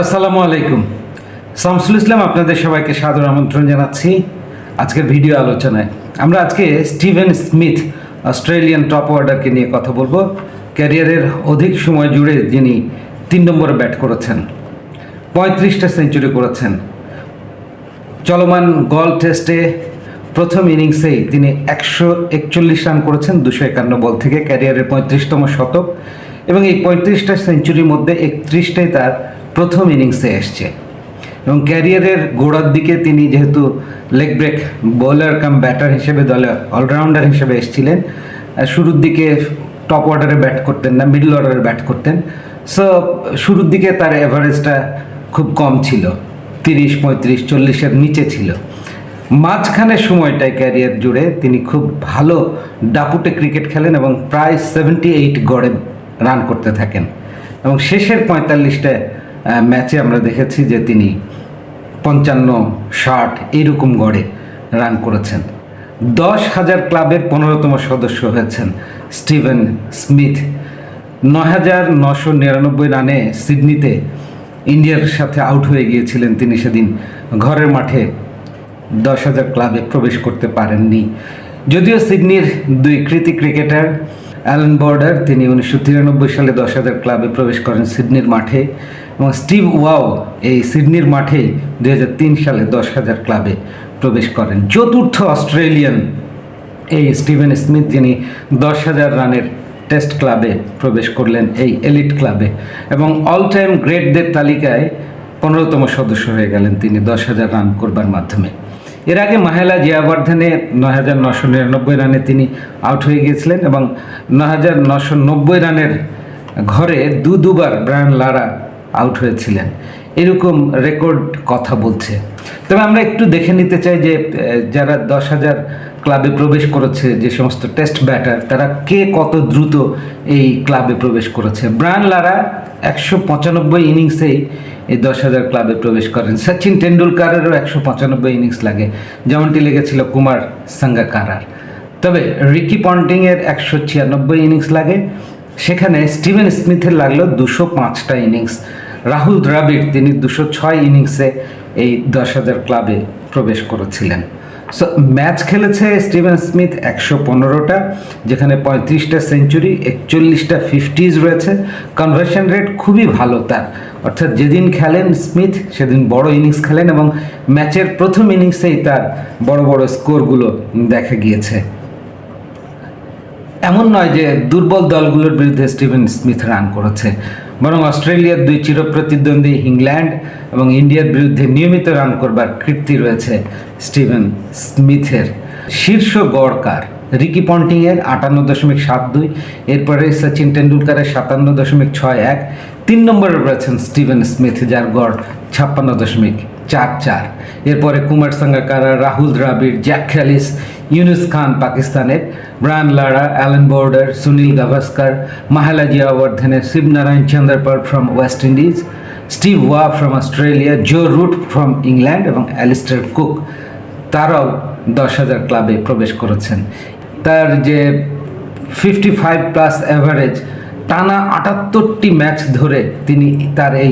আসসালামু আলাইকুম। শামসুল ইসলাম আপনাদের সবাইকে সাদর আমন্ত্রণ জানাচ্ছি আজকের ভিডিও আলোচনায়। আমরা আজকে স্টিভেন স্মিথ, অস্ট্রেলিয়ান টপ অর্ডারকে নিয়ে কথা বলব। ক্যারিয়ারের অধিক সময় জুড়ে যিনি তিন নম্বরে ব্যাট করেছেন, পঁয়ত্রিশটা সেঞ্চুরি করেছেন। চলমান গল টেস্টে প্রথম ইনিংসেই তিনি একশো একচল্লিশ রান করেছেন, দুশো একান্ন বল থেকে ক্যারিয়ারের পঁয়ত্রিশতম শতক। এবং এই পঁয়ত্রিশটা সেঞ্চুরির মধ্যে একত্রিশটাই তার প্রথম ইনিংসে এসছে। এবং ক্যারিয়ারের গোড়ার দিকে তিনি যেহেতু leg break bowler cum batter হিসেবে দলে অলরাউন্ডার হিসেবে এসেছিলেন শুরুর দিকে টপ অর্ডারে ব্যাট করতেন না মিডল অর্ডারে ব্যাট করতেন। সো শুরুর দিকে তার অ্যাভারেজটা খুব কম ছিল, তিরিশ, পঁয়ত্রিশ, চল্লিশের নিচে ছিল। মাঝখানের সময়টায় ক্যারিয়ার জুড়ে তিনি খুব ভালো ডাপুটে ক্রিকেট খেলেন এবং প্রায় সেভেন্টি এইট গড়ে রান করতে থাকেন। এবং শেষের পঁয়তাল্লিশটা ম্যাচে আমরা দেখেছি যে তিনি পঞ্চান্ন, ষাট এরকম গড়ে রান করেছেন। দশ হাজার ক্লাবের পনেরোতম সদস্য হয়েছেন স্টিভেন স্মিথ। নয় হাজার নশো নিরানব্বই রানে সিডনিতে ইন্ডিয়ার সাথে আউট হয়ে গিয়েছিলেন তিনি সেদিন। ঘরের মাঠে দশ হাজার ক্লাবে প্রবেশ করতে পারেননি। যদিও সিডনির দুই কৃতি ক্রিকেটার অ্যালেন বর্ডার, তিনি উনিশশো তিরানব্বই সালে দশ হাজার ক্লাবে প্রবেশ করেন সিডনির মাঠে। এবং স্টিভ ওয়াও এই সিডনির মাঠে দু হাজার তিন সালে দশ হাজার ক্লাবে প্রবেশ করেন। চতুর্থ অস্ট্রেলিয়ান এই স্টিভেন স্মিথ যিনি দশ হাজার রানের টেস্ট ক্লাবে প্রবেশ করলেন এই এলিট ক্লাবে এবং অল টাইম গ্রেটদের তালিকায় পনেরোতম সদস্য হয়ে গেলেন তিনি দশ হাজার রান করবার মাধ্যমে। এর আগে মাহেলা জিয়াবর্ধনে নয় হাজার নশো নিরানব্বই রানে তিনি আউট হয়ে গিয়েছিলেন এবং নয় হাজার নশো নব্বই রানের ঘরে দু দুবার ব্রায়ান লারা আউট হয়েছিলেন। এরকম রেকর্ড কথা বলছে। তবে আমরা একটু দেখে নিতে চাই যে যারা দশ হাজার ক্লাবে প্রবেশ করেছে যে সমস্ত টেস্ট ব্যাটার, তারা কে কত দ্রুত এই ক্লাবে প্রবেশ করেছে? ব্রায়ান লারা একশো পঁচানব্বই ইনিংসেই এই দশ হাজার ক্লাবে প্রবেশ করেন। সচিন টেন্ডুলকারেরও একশো পঁচানব্বই ইনিংস লাগে। যেমনটি লেগেছিল কুমার সাঙ্গাকারার। তবে রিকি পন্টিংয়ের একশো ছিয়ানব্বই ইনিংস লাগে। সেখানে স্টিভেন স্মিথের লাগল দুশো পাঁচটা ইনিংস। রাহুল দ্রাবিড়, তিনি দুশো ছয় ইনিংসে এই দশ হাজার ক্লাবে প্রবেশ করেছিলেন। সো ম্যাচ খেলেছে স্টিভেন স্মিথ একশো পনেরোটা, যেখানে পঁয়ত্রিশটা সেঞ্চুরি, একচল্লিশটা ফিফটিজ রয়েছে। কনভার্সন রেট খুবই ভালো তার। অর্থাৎ যেদিন খেলেন স্মিথ, সেদিন বড় ইনিংস খেলেন এবং ম্যাচের প্রথম ইনিংসেই তার বড় বড় স্কোরগুলো দেখা গিয়েছে। এমন নয় যে দুর্বল দলগুলোর বিরুদ্ধে স্টিভেন স্মিথ রান করেছে। বরং অস্ট্রেলিয়ার দুই চিরপ্রতিদ্বন্দ্বী ইংল্যান্ড এবং ইন্ডিয়ার বিরুদ্ধে নিয়মিত রান করবার কীর্তি রয়েছে স্টিভেন স্মিথের। শীর্ষ গড়কার রিকি পন্টিংয়ের আটান্ন দশমিক সাত দুই, এরপরে সচিন টেন্ডুলকারের সাতান্ন দশমিক ছয় এক, তিন নম্বরে রয়েছেন স্টিভেন স্মিথ, যার গড় ছাপ্পান্ন দশমিক চার চার। এরপরে কুমার সাঙ্গাকারা, রাহুল দ্রাবিড়, জ্যাক খ্যালিস ইউনুস খান পাকিস্তানের Brian Lara Allan Border Sunil Gavaskar Mahela জিয়াবর্ধনের Shivnarine Chanderpaul from West Indies Steve Waugh from Australia Joe Root from England এবং অ্যালিস্টার কুক তারাও দশ হাজার ক্লাবে প্রবেশ করেছেন। তার যে ফিফটি ফাইভ প্লাস অ্যাভারেজ টানা আটাত্তরটি ম্যাচ ধরে তিনি তার এই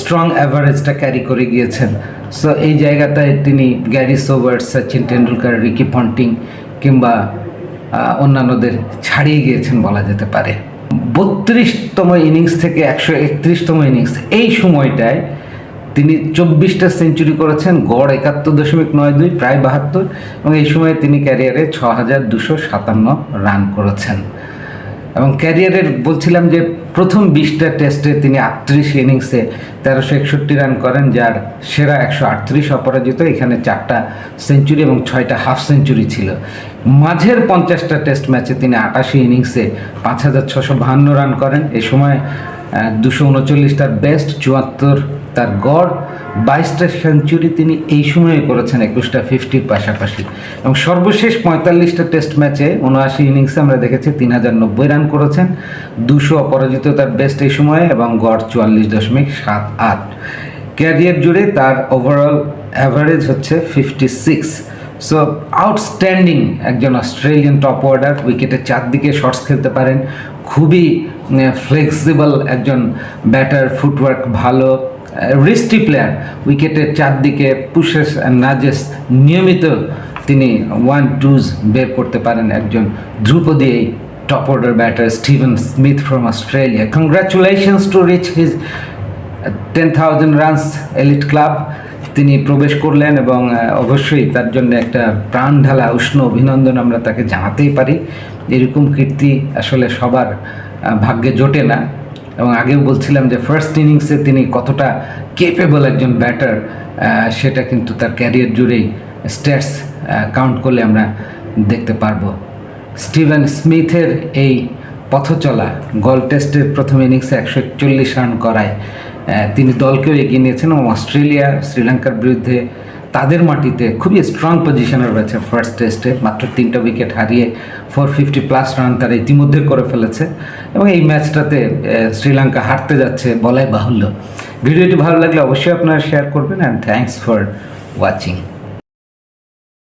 স্ট্রং অ্যাভারেজটা ক্যারি করে গিয়েছেন। সো এই জায়গাটায় তিনি Garry Sobers Sachin Tendulkar Ricky Ponting কিংবা অন্যান্যদের ছাড়িয়ে গিয়েছেন বলা যেতে পারে। বত্রিশতম ইনিংস থেকে একশো একত্রিশতম ইনিংস এই সময়টায় তিনি চব্বিশটা সেঞ্চুরি করেছেন, গড় একাত্তর দশমিক নয় দুই, প্রায় বাহাত্তর, এবং এই সময়ে তিনি ক্যারিয়ারে ছ হাজার দুশো সাতান্ন রান করেছেন। এবং ক্যারিয়ারের বলছিলাম যে প্রথম বিশটা টেস্টে তিনি আটত্রিশ ইনিংসে তেরোশো একষট্টি রান করেন, যার সেরা একশো আটত্রিশ অপরাজিত, এখানে চারটা সেঞ্চুরি এবং ছয়টা হাফ সেঞ্চুরি ছিল। মাঝের পঞ্চাশটা টেস্ট ম্যাচে তিনি আটাশি ইনিংসে পাঁচ হাজার ছশো বাহান্ন রান করেন। এ সময় দুশো উনচল্লিশ তার বেস্ট চুয়াত্তর তার গড়, বাইশটা সেঞ্চুরি তিনি এই সময়ে করেছেন, একুশটা ফিফটির পাশাপাশি। এবং সর্বশেষ পঁয়তাল্লিশটা টেস্ট ম্যাচে উনআশি ইনিংসে আমরা দেখেছি, তিন হাজার নব্বই রান করেছেন। দুশো অপরাজিত তার বেস্ট এই সময়ে এবং গড় চুয়াল্লিশ দশমিক সাত আট। ক্যারিয়ার জুড়ে তার ওভারঅল অ্যাভারেজ হচ্ছে ফিফটি সিক্স সো আউটস্ট্যান্ডিং একজন অস্ট্রেলিয়ান টপ অর্ডার উইকেটের চারদিকে শর্টস খেলতে পারেন। খুবই ফ্লেক্সিবল একজন ব্যাটার ফুটওয়ার্ক ভালো রিস্টি প্লেয়ার উইকেটের চারদিকে পুশেস অ্যান্ড নাজেস নিয়মিত তিনি ওয়ান টুজ বের করতে পারেন একজন ধ্রুপদী এই top order batter Steven Smith from Australia congratulations to reach his ten thousand runs elite club তিনি প্রবেশ করলেন এবং অবশ্যই তার জন্য একটা প্রাণ ঢালা উষ্ণ অভিনন্দন আমরা তাকে জানাতেই পারি। এরকম কীর্তি আসলে সবার ভাগ্যে জোটে না। এবং আগেও বলছিলাম যে ফার্স্ট ইনিংসে তিনি কতটা কেপেবল একজন ব্যাটার সেটা কিন্তু তার ক্যারিয়ার জুড়েই স্ট্যাটস কাউন্ট করলে আমরা দেখতে পারব। স্টিভেন স্মিথের এই পথ চলা গল টেস্টের প্রথম ইনিংসে একশো একচল্লিশ রান করায় তিনি দলকেও এগিয়ে নিয়েছেন এবং অস্ট্রেলিয়া, শ্রীলঙ্কার বিরুদ্ধে তাদের মাটিতে খুবই স্ট্রং পজিশনে রয়েছে ফার্স্ট টেস্টে মাত্র তিনটা উইকেট হারিয়ে ফোর ফিফটি প্লাস রান তারা ইতিমধ্যে করে ফেলেছে এবং এই ম্যাচটাতে শ্রীলঙ্কা হারতে যাচ্ছে বলাই বাহুল্য। ভিডিওটি ভালো লাগলে অবশ্যই আপনারা শেয়ার করবেন অ্যান্ড থ্যাংকস ফর ওয়াচিং